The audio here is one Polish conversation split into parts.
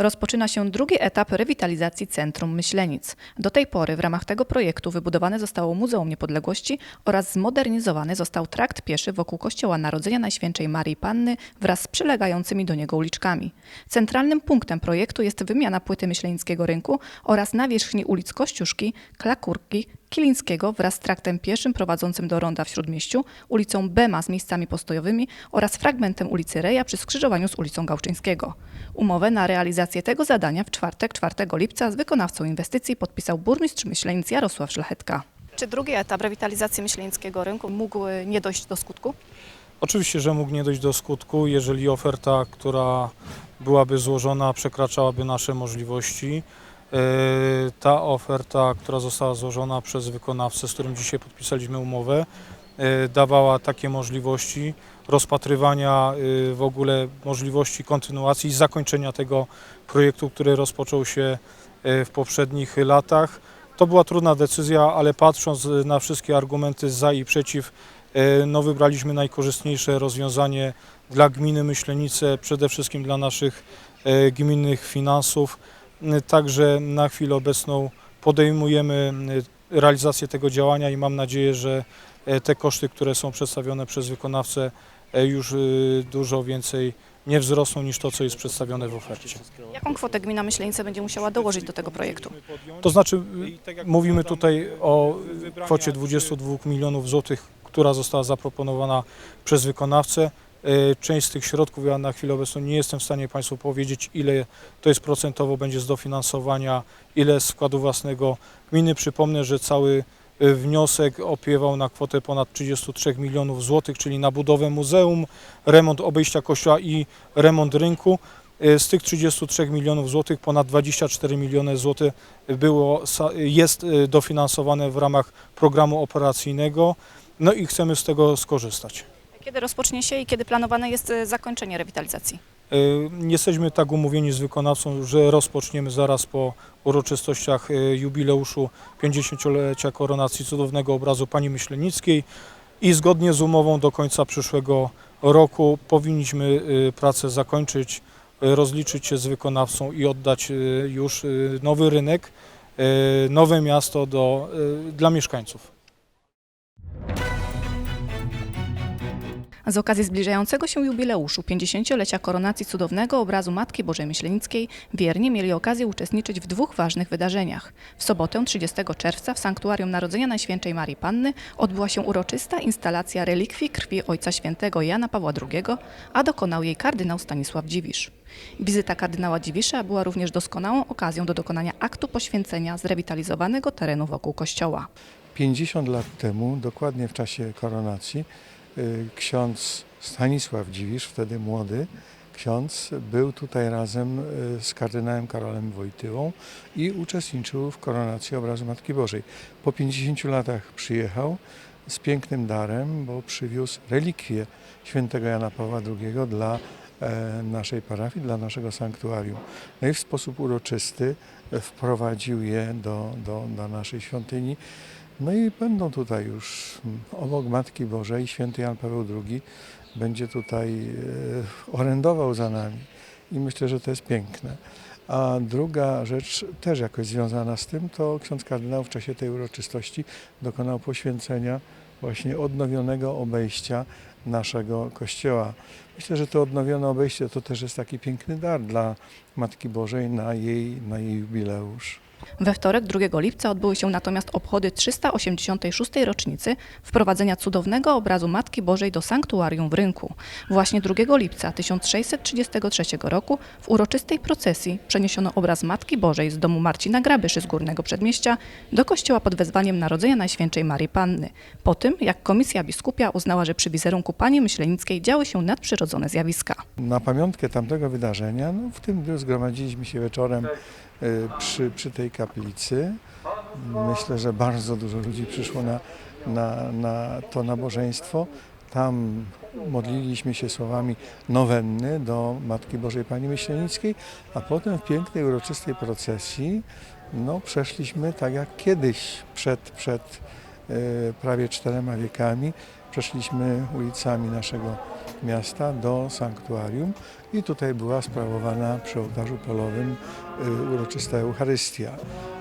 Rozpoczyna się drugi etap rewitalizacji Centrum Myślenic. Do tej pory w ramach tego projektu wybudowane zostało Muzeum Niepodległości oraz zmodernizowany został trakt pieszy wokół Kościoła Narodzenia Najświętszej Marii Panny wraz z przylegającymi do niego uliczkami. Centralnym punktem projektu jest wymiana płyty Myślenickiego Rynku oraz nawierzchni ulic Kościuszki, Klakurki, Kilińskiego wraz z traktem pieszym prowadzącym do ronda w Śródmieściu, ulicą Bema z miejscami postojowymi oraz fragmentem ulicy Reja przy skrzyżowaniu z ulicą Gałczyńskiego. Umowę na realizację tego zadania w czwartek, 4 lipca z wykonawcą inwestycji podpisał burmistrz Myślenic Jarosław Szlachetka. Czy drugi etap rewitalizacji Myślenickiego Rynku mógł nie dojść do skutku? Oczywiście, że mógł nie dojść do skutku, jeżeli oferta, która byłaby złożona, przekraczałaby nasze możliwości. E, Ta oferta, która została złożona przez wykonawcę, z którym dzisiaj podpisaliśmy umowę, dawała takie możliwości rozpatrywania e, w ogóle możliwości kontynuacji i zakończenia tego projektu, który rozpoczął się e, w poprzednich latach. To była trudna decyzja, ale patrząc na wszystkie argumenty za i przeciw, No, wybraliśmy najkorzystniejsze rozwiązanie dla gminy Myślenice, przede wszystkim dla naszych gminnych finansów. Także na chwilę obecną podejmujemy realizację tego działania i mam nadzieję, że te koszty, które są przedstawione przez wykonawcę, e, już e, dużo więcej nie wzrosną niż to, co jest przedstawione w ofercie. Jaką kwotę gmina Myślenice będzie musiała dołożyć do tego projektu? To znaczy, mówimy tutaj o kwocie 22 milionów złotych, która została zaproponowana przez wykonawcę. Część z tych środków, ja na chwilę obecną nie jestem w stanie Państwu powiedzieć, ile to jest procentowo będzie z dofinansowania, ile z wkładu własnego gminy. Przypomnę, że cały wniosek opiewał na kwotę ponad 33 milionów złotych, czyli na budowę muzeum, remont obejścia kościoła i remont rynku. Y, Z tych 33 milionów złotych ponad 24 miliony złotych było, jest y, dofinansowane w ramach programu operacyjnego, no i chcemy z tego skorzystać. Kiedy rozpocznie się i kiedy planowane jest e, zakończenie rewitalizacji? Y, Jesteśmy tak umówieni z wykonawcą, że rozpoczniemy zaraz po uroczystościach y, jubileuszu 50-lecia koronacji cudownego obrazu Pani Myślenickiej i zgodnie z umową do końca przyszłego roku powinniśmy y, pracę zakończyć, rozliczyć się z wykonawcą i oddać już nowy rynek, nowe miasto do, dla mieszkańców. Z okazji zbliżającego się jubileuszu 50-lecia koronacji cudownego obrazu Matki Bożej Myślenickiej wierni mieli okazję uczestniczyć w dwóch ważnych wydarzeniach. W sobotę 30 czerwca w Sanktuarium Narodzenia Najświętszej Marii Panny odbyła się uroczysta instalacja relikwii krwi Ojca Świętego Jana Pawła II, a dokonał jej kardynał Stanisław Dziwisz. Wizyta kardynała Dziwisza była również doskonałą okazją do dokonania aktu poświęcenia zrewitalizowanego terenu wokół kościoła. 50 lat temu, dokładnie w czasie koronacji, ksiądz Stanisław Dziwisz, wtedy młody ksiądz, był tutaj razem y, z kardynałem Karolem Wojtyłą i uczestniczył w koronacji obrazu Matki Bożej. Po 50 latach przyjechał z pięknym darem, bo przywiózł relikwie świętego Jana Pawła II dla e, naszej parafii, dla naszego sanktuarium. No i w sposób uroczysty e, wprowadził je do, do, do naszej świątyni. No i będą tutaj już mm, obok Matki Bożej, święty Jan Paweł II będzie tutaj e, orędował za nami i myślę, że to jest piękne. A druga rzecz też jakoś związana z tym, to ksiądz kardynał w czasie tej uroczystości dokonał poświęcenia właśnie odnowionego obejścia naszego kościoła. Myślę, że to odnowione obejście to też jest taki piękny dar dla Matki Bożej na jej, na jej jubileusz. We wtorek 2 lipca odbyły się natomiast obchody 386. rocznicy wprowadzenia cudownego obrazu Matki Bożej do sanktuarium w Rynku. Właśnie 2 lipca 1633 roku w uroczystej procesji przeniesiono obraz Matki Bożej z domu Marcina Grabyszy z Górnego Przedmieścia do kościoła pod wezwaniem Narodzenia Najświętszej Marii Panny. Po tym, jak komisja biskupia uznała, że przy wizerunku Pani Myślenickiej działy się nadprzyrodzone zjawiska. Na pamiątkę tamtego wydarzenia, no, w tym dniu zgromadziliśmy się wieczorem y, przy, przy tej kaplicy. Myślę, że bardzo dużo ludzi przyszło na, na, na to nabożeństwo. Tam modliliśmy się słowami nowenny do Matki Bożej Pani Myślenickiej, a potem w pięknej, uroczystej procesji no, przeszliśmy tak jak kiedyś, przed, przed y, prawie czterema wiekami, przeszliśmy ulicami naszego miasta do sanktuarium i tutaj była sprawowana przy ołtarzu polowym y, uroczysta Eucharystia.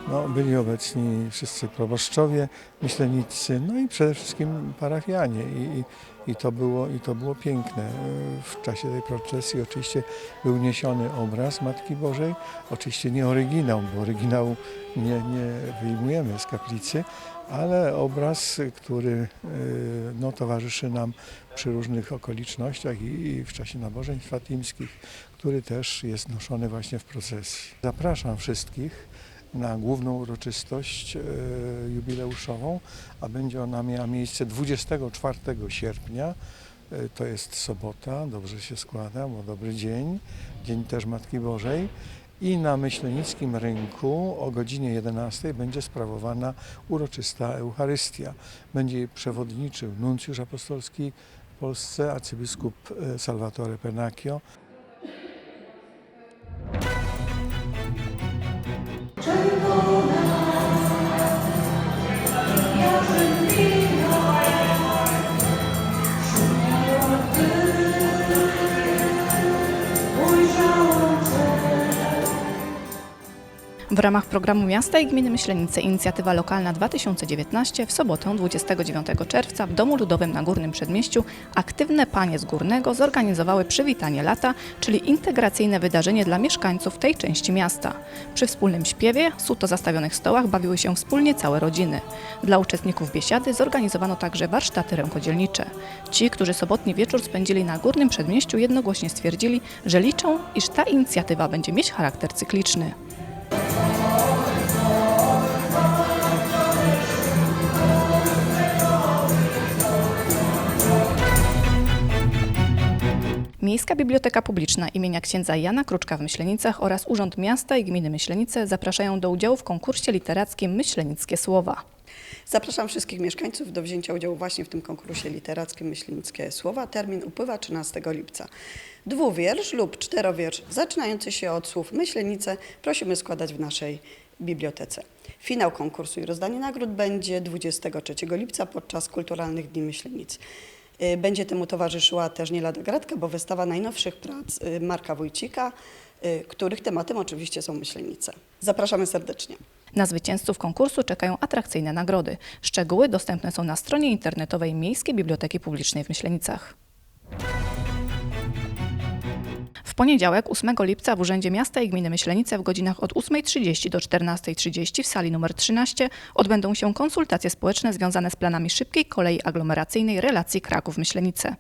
No, byli obecni wszyscy proboszczowie, myślenicy, no i przede wszystkim parafianie i, i, to, było, i to było piękne. Y, W czasie tej procesji oczywiście był niesiony obraz Matki Bożej, oczywiście nie oryginał, bo oryginału nie, nie wyjmujemy z kaplicy, ale obraz, który y, no, towarzyszy nam przy różnych okolicznościach i, i w czasie nabożeństw fatimskich, który też jest noszony właśnie w procesji. Zapraszam wszystkich na główną uroczystość e, jubileuszową, a będzie ona miała miejsce 24 sierpnia. E, To jest sobota, dobrze się składa, bo dobry dzień, dzień też Matki Bożej. I na Myślenickim Rynku o godzinie 11 będzie sprawowana uroczysta Eucharystia. Będzie jej przewodniczył nuncjusz apostolski w Polsce, arcybiskup e, Salvatore Pennacchio. W ramach programu Miasta i Gminy Myślenice Inicjatywa Lokalna 2019 w sobotę 29 czerwca w Domu Ludowym na Górnym Przedmieściu aktywne panie z Górnego zorganizowały przywitanie lata, czyli integracyjne wydarzenie dla mieszkańców tej części miasta. Przy wspólnym śpiewie, suto zastawionych stołach bawiły się wspólnie całe rodziny. Dla uczestników biesiady zorganizowano także warsztaty rękodzielnicze. Ci, którzy sobotni wieczór spędzili na Górnym Przedmieściu jednogłośnie stwierdzili, że liczą, iż ta inicjatywa będzie mieć charakter cykliczny. Miejska Biblioteka Publiczna imienia księdza Jana Kruczka w Myślenicach oraz Urząd Miasta i Gminy Myślenice zapraszają do udziału w konkursie literackim Myślenickie Słowa. Zapraszam wszystkich mieszkańców do wzięcia udziału właśnie w tym konkursie literackim Myślińskie Słowa. Termin upływa 13 lipca. Dwuwiersz lub czterowiersz zaczynający się od słów Myślenice prosimy składać w naszej bibliotece. Finał konkursu i rozdanie nagród będzie 23 lipca podczas Kulturalnych Dni Myślenic. Y, Będzie temu towarzyszyła też nie lada gratka, bo wystawa najnowszych prac y, Marka Wójcika, y, których tematem oczywiście są myślenice. Zapraszamy serdecznie. Na zwycięzców konkursu czekają atrakcyjne nagrody. Szczegóły dostępne są na stronie internetowej Miejskiej Biblioteki Publicznej w Myślenicach. Poniedziałek 8 lipca w Urzędzie Miasta i Gminy Myślenice w godzinach od 8.30 do 14.30 w sali nr 13 odbędą się konsultacje społeczne związane z planami szybkiej kolei aglomeracyjnej relacji Kraków-Myślenice.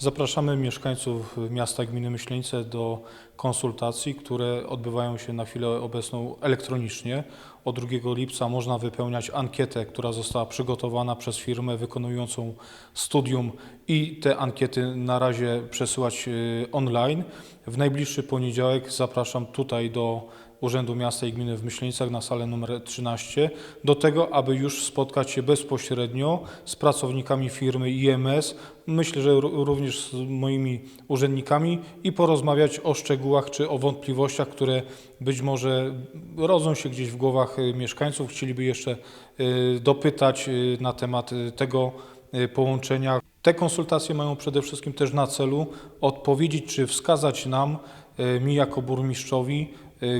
Zapraszamy mieszkańców miasta gminy Myślenice do konsultacji, które odbywają się na chwilę obecną elektronicznie. Od 2 lipca można wypełniać ankietę, która została przygotowana przez firmę wykonującą studium i te ankiety na razie przesyłać y, online. W najbliższy poniedziałek zapraszam tutaj do Urzędu Miasta i Gminy w Myślenicach na salę numer 13 do tego, aby już spotkać się bezpośrednio z pracownikami firmy IMS, myślę, że ró- również z moimi urzędnikami i porozmawiać o szczegółach czy o wątpliwościach, które być może rodzą się gdzieś w głowach y, mieszkańców. Chcieliby jeszcze y, dopytać y, na temat tego połączenia. Te konsultacje mają przede wszystkim też na celu odpowiedzieć czy wskazać nam, mi jako burmistrzowi,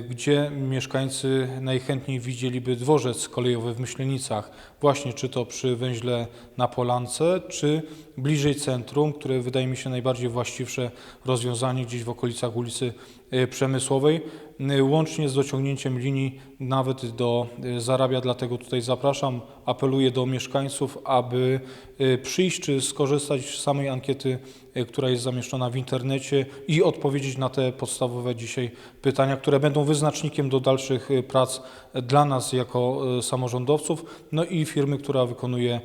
gdzie mieszkańcy najchętniej widzieliby dworzec kolejowy w Myślenicach. Właśnie czy to przy węźle na Polance, czy bliżej centrum, które wydaje mi się najbardziej właściwsze rozwiązanie gdzieś w okolicach ulicy y, Przemysłowej, y, łącznie z dociągnięciem linii nawet do y, Zarabia. Dlatego tutaj zapraszam, apeluję do mieszkańców, aby y, przyjść czy skorzystać z samej ankiety, y, która jest zamieszczona w internecie i odpowiedzieć na te podstawowe dzisiaj pytania, które będą wyznacznikiem do dalszych y, prac dla nas jako y, samorządowców, no i firmy, która wykonuje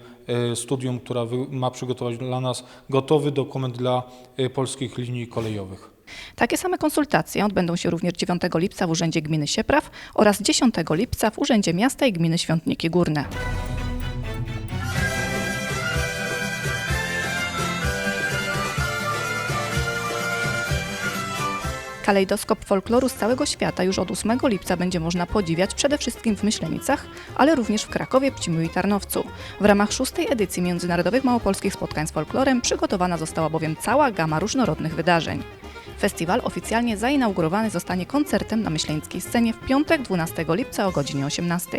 y, studium, która ma przygotować dla nas gotowy dokument dla y, polskich linii kolejowych. Takie same konsultacje odbędą się również 9 lipca w Urzędzie Gminy Siepraw oraz 10 lipca w Urzędzie Miasta i Gminy Świątniki Górne. Kalejdoskop folkloru z całego świata już od 8 lipca będzie można podziwiać przede wszystkim w Myślenicach, ale również w Krakowie, Pcimiu i Tarnowcu. W ramach szóstej edycji Międzynarodowych Małopolskich Spotkań z Folklorem przygotowana została bowiem cała gama różnorodnych wydarzeń. Festiwal oficjalnie zainaugurowany zostanie koncertem na myślenickiej scenie w piątek 12 lipca o godzinie 18.